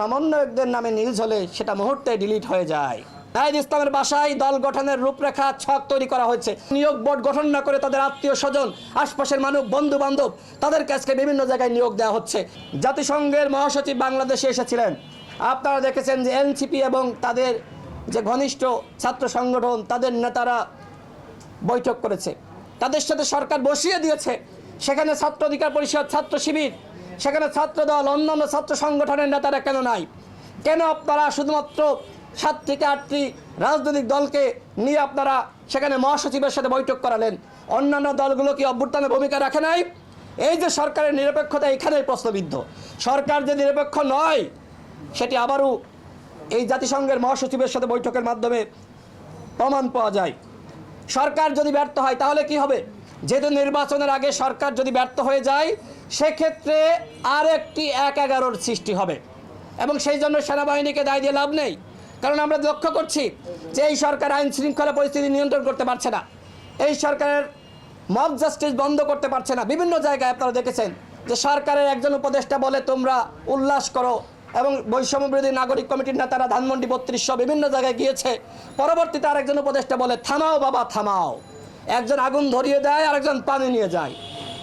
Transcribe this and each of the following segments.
সমন্বয়কদের নামে নিউজ হলে সেটা মুহূর্তে ডিলিট হয়ে যায়। নাহিদ ইসলামের বাসায় দল গঠনের রূপরেখা ছক তৈরি করা হয়েছে। নিয়োগ বোর্ড গঠন না করে তাদের আত্মীয় স্বজন, আশপাশের মানুষ বন্ধু বান্ধব তাদের কাছকে বিভিন্ন জায়গায় নিয়োগ দেওয়া হচ্ছে। জাতিসংঘের মহাসচিব বাংলাদেশে এসেছিলেন। আপনারা দেখেছেন যে এনসিপি এবং তাদের যে ঘনিষ্ঠ ছাত্র সংগঠন, তাদের নেতারা বৈঠক করেছে। তাদের সাথে সরকার বসিয়ে দিয়েছে। সেখানে ছাত্র অধিকার পরিষদ, ছাত্র শিবির সেখানে ছাত্র দল অন্যান্য ছাত্র সংগঠনের নেতারা কেন নাই? কেন আপনারা শুধুমাত্র সাত থেকে আটটি রাজনৈতিক দলকে নিয়ে আপনারা সেখানে মহাসচিবের সাথে বৈঠক করালেন? অন্যান্য দলগুলো কি অভ্যুত্থানে ভূমিকা রাখে নাই? এই যে সরকারের নিরপেক্ষতা এখানেই প্রশ্নবিদ্ধ। সরকার যে নিরপেক্ষ নয়, সেটি আবারও এই জাতিসংঘের মহাসচিবের সাথে বৈঠকের মাধ্যমে প্রমাণ পাওয়া যায়। সরকার যদি ব্যর্থ হয়, তাহলে কি হবে? যেহেতু নির্বাচনের আগে সরকার যদি ব্যর্থ হয়ে যায়, সেক্ষেত্রে আর একটি এক এগারোর সৃষ্টি হবে। এবং সেই জন্য সেনাবাহিনীকে দায় দিয়ে লাভ নেই। কারণ আমরা লক্ষ্য করছি যে এই সরকার আইন শৃঙ্খলা পরিস্থিতি নিয়ন্ত্রণ করতে পারছে না। এই সরকারের মব জাস্টিস বন্ধ করতে পারছে না। বিভিন্ন জায়গায় আপনারা দেখেছেন যে সরকারের একজন উপদেষ্টা বলে, তোমরা উল্লাস করো। এবং বৈষম্য বিরোধী নাগরিক কমিটির নেতারা ধানমন্ডি বত্রিশশো বিভিন্ন জায়গায় গিয়েছে। পরবর্তীতে আরেকজন উপদেষ্টা বলে, থামাও বাবা, থামাও। একজন আগুন ধরিয়ে দেয়, আরেকজন পানি নিয়ে যায়।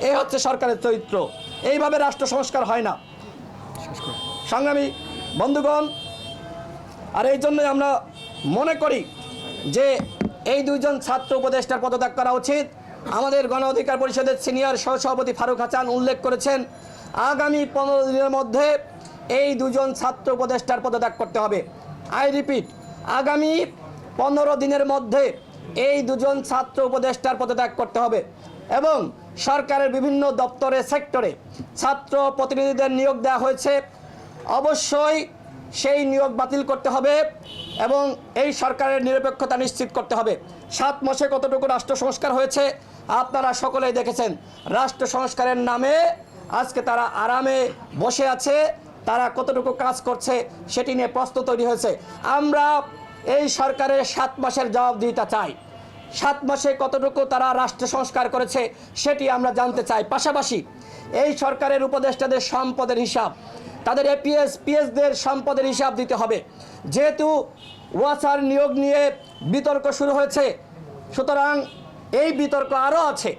এই হচ্ছে সরকারের চরিত্র। এইভাবে রাষ্ট্র সংস্কার হয় না। সংগ্রামী বন্ধুগণ, আর এই জন্যই আমরা মনে করি যে এই দুইজন ছাত্র উপদেষ্টার পদত্যাগ করা উচিত। আমাদের গণ অধিকার পরিষদের সিনিয়র সহসভাপতি ফারুক হাসান উল্লেখ করেছেন, আগামী পনেরো দিনের মধ্যে এই দুজন ছাত্র উপদেষ্টার পদত্যাগ করতে হবে। আই রিপিট, আগামী পনেরো দিনের মধ্যে এই দুজন ছাত্র উপদেষ্টার পদত্যাগ করতে হবে এবং সরকারের বিভিন্ন দপ্তরে, সেক্টরে ছাত্র প্রতিনিধিদের নিয়োগ দেওয়া হয়েছে। অবশ্যই সেই নিয়োগ বাতিল করতে হবে এবং এই সরকারের নিরপেক্ষতা নিশ্চিত করতে হবে। সাত মাসে কতটুকু রাষ্ট্র সংস্কার হয়েছে আপনারা সকলেই দেখেছেন। রাষ্ট্র সংস্কারের নামে আজকে তারা আরামে বসে আছে, তারা কতটুকু কাজ করছে সেটি নিয়ে প্রশ্ন তৈরি হয়েছে। আমরা এই সরকারের সাত মাসের জবাবদিহিতা চাই। সাত মাসে কতটুকু তারা রাষ্ট্র সংস্কার করেছে সেটি আমরা জানতে চাই। পাশাপাশি এই সরকারের উপদেষ্টাদের সম্পদের হিসাব, তাদের এপিএস, পিএসদের সম্পদের হিসাব দিতে হবে। যেহেতু ওয়াসার নিয়োগ নিয়ে বিতর্ক শুরু হয়েছে, সুতরাং এই বিতর্ক আরও আছে।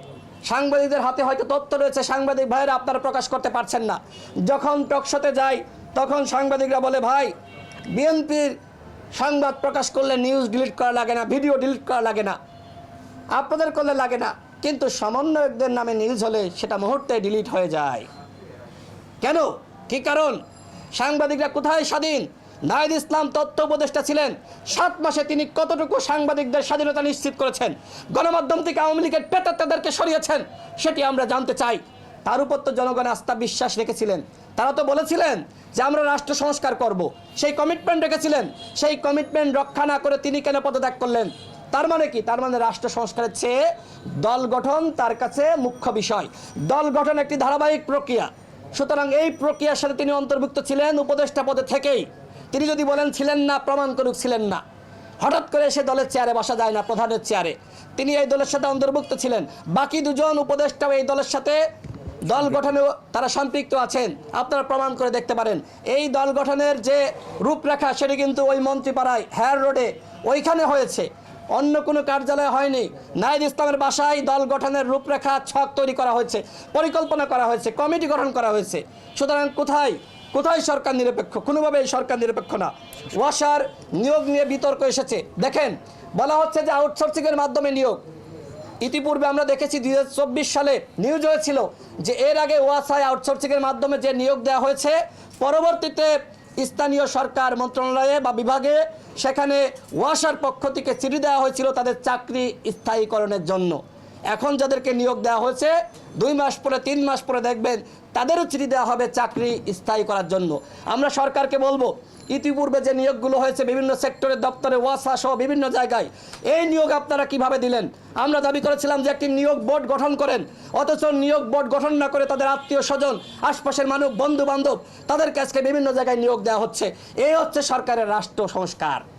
সাংবাদিকদের হাতে হয়তো তথ্য রয়েছে, সাংবাদিক ভাইয়েরা আপনারা প্রকাশ করতে পারছেন না। যখন টকশোতে যাই, তখন সাংবাদিকরা বলে, ভাই, বিএনপির সংবাদ প্রকাশ করলে নিউজ ডিলিট করা লাগে না ভিডিও ডিলিট করা লাগে না। আপনাদের করলে লাগে না, কিন্তু সমন্বয়কদের নামে নিউজ হলে সেটা মুহূর্তে ডিলিট হয়ে যায়। কেন? কি কারণ? সাংবাদিকরা কোথায় স্বাধীন? নাহিদ ইসলাম তথ্য উপদেষ্টা ছিলেন। সাত মাসে তিনি কতটুকু সাংবাদিকদের স্বাধীনতা নিশ্চিত করেছেন? গণমাধ্যম থেকে আওয়ামী লীগের পেতাত্তাদেরকে সরিয়েছেন? সেটি আমরা জানতে চাই। তার উপর তো জনগণ আস্থা বিশ্বাস রেখেছিলেন। তারা তো বলেছিলেন যে আমরা রাষ্ট্র সংস্কার করব। সেই কমিটমেন্ট রেখেছিলেন। সেই কমিটমেন্ট রক্ষা না করে তিনি কেন পদত্যাগ করলেন? তার মানে কি? তার মানে রাষ্ট্র সংস্কারের চেয়ে দল গঠন তার কাছে মুখ্য বিষয়। দল গঠন একটি ধারাবাহিক প্রক্রিয়া। সুতরাং এই প্রক্রিয়ার সাথে তিনি অন্তর্ভুক্ত ছিলেন উপদেষ্টা পদে থেকেই। তিনি যদি বলেন, ছিলেন না, প্রমাণ করুক, ছিলেন না। হঠাৎ করে সে দলের চেয়ারে বসা যায় না, প্রধানের চেয়ারে। তিনি এই দলের সাথে অন্তর্ভুক্ত ছিলেন। বাকি দুজন উপদেষ্টাও এই দলের সাথে দল গঠনেও তারা সম্পৃক্ত আছেন। আপনারা প্রমাণ করে দেখতে পারেন। এই দল গঠনের যে রূপরেখা, সেটি কিন্তু ওই মন্ত্রীপাড়ায়, হেয়ার রোডে ওইখানে হয়েছে। অন্য কোনো কার্যালয় হয়নি। নাইদ ইসলামের বাসায় দল গঠনের রূপরেখা, ছক তৈরি করা হয়েছে, পরিকল্পনা করা হয়েছে, কমিটি গঠন করা হয়েছে। সুতরাং কোথায় কোথায় সরকার নিরপেক্ষ? কোনোভাবেই সরকার নিরপেক্ষ না। ওয়াসার নিয়োগ নিয়ে বিতর্ক এসেছে। দেখেন, বলা হচ্ছে যে আউটসোর্সিংয়ের মাধ্যমে নিয়োগ। ইতিপূর্বে আমরা দেখেছি দুই হাজার চব্বিশ সালে নিউজ হয়েছিল যে এর আগে ওয়াসায় আউটসোর্সিংয়ের মাধ্যমে যে নিয়োগ দেওয়া হয়েছে, পরবর্তীতে স্থানীয় সরকার মন্ত্রণালয়ে বা বিভাগে সেখানে ওয়াসার পক্ষ থেকে চিঠি দেওয়া হয়েছিল তাদের চাকরি স্থায়ীকরণের জন্য। এখন যাদেরকে নিয়োগ দেওয়া হয়েছে, দুই মাস পরে, তিন মাস পরে দেখবেন তাদেরও চিঠি দেওয়া হবে চাকরি স্থায়ী করার জন্য। আমরা সরকারকে বলব, ইতিপূর্বে যে নিয়োগগুলো হয়েছে বিভিন্ন সেক্টরের দপ্তরে, ওয়াসা সহ বিভিন্ন জায়গায়, এই নিয়োগ আপনারা কীভাবে দিলেন? আমরা দাবি করেছিলাম যে একটি নিয়োগ বোর্ড গঠন করেন, অথচ নিয়োগ বোর্ড গঠন না করে তাদের আত্মীয় স্বজন, আশপাশের মানুষ বন্ধু বান্ধব তাদের কাছকে বিভিন্ন জায়গায় নিয়োগ দেওয়া হচ্ছে। এই হচ্ছে সরকারের রাষ্ট্র সংস্কার।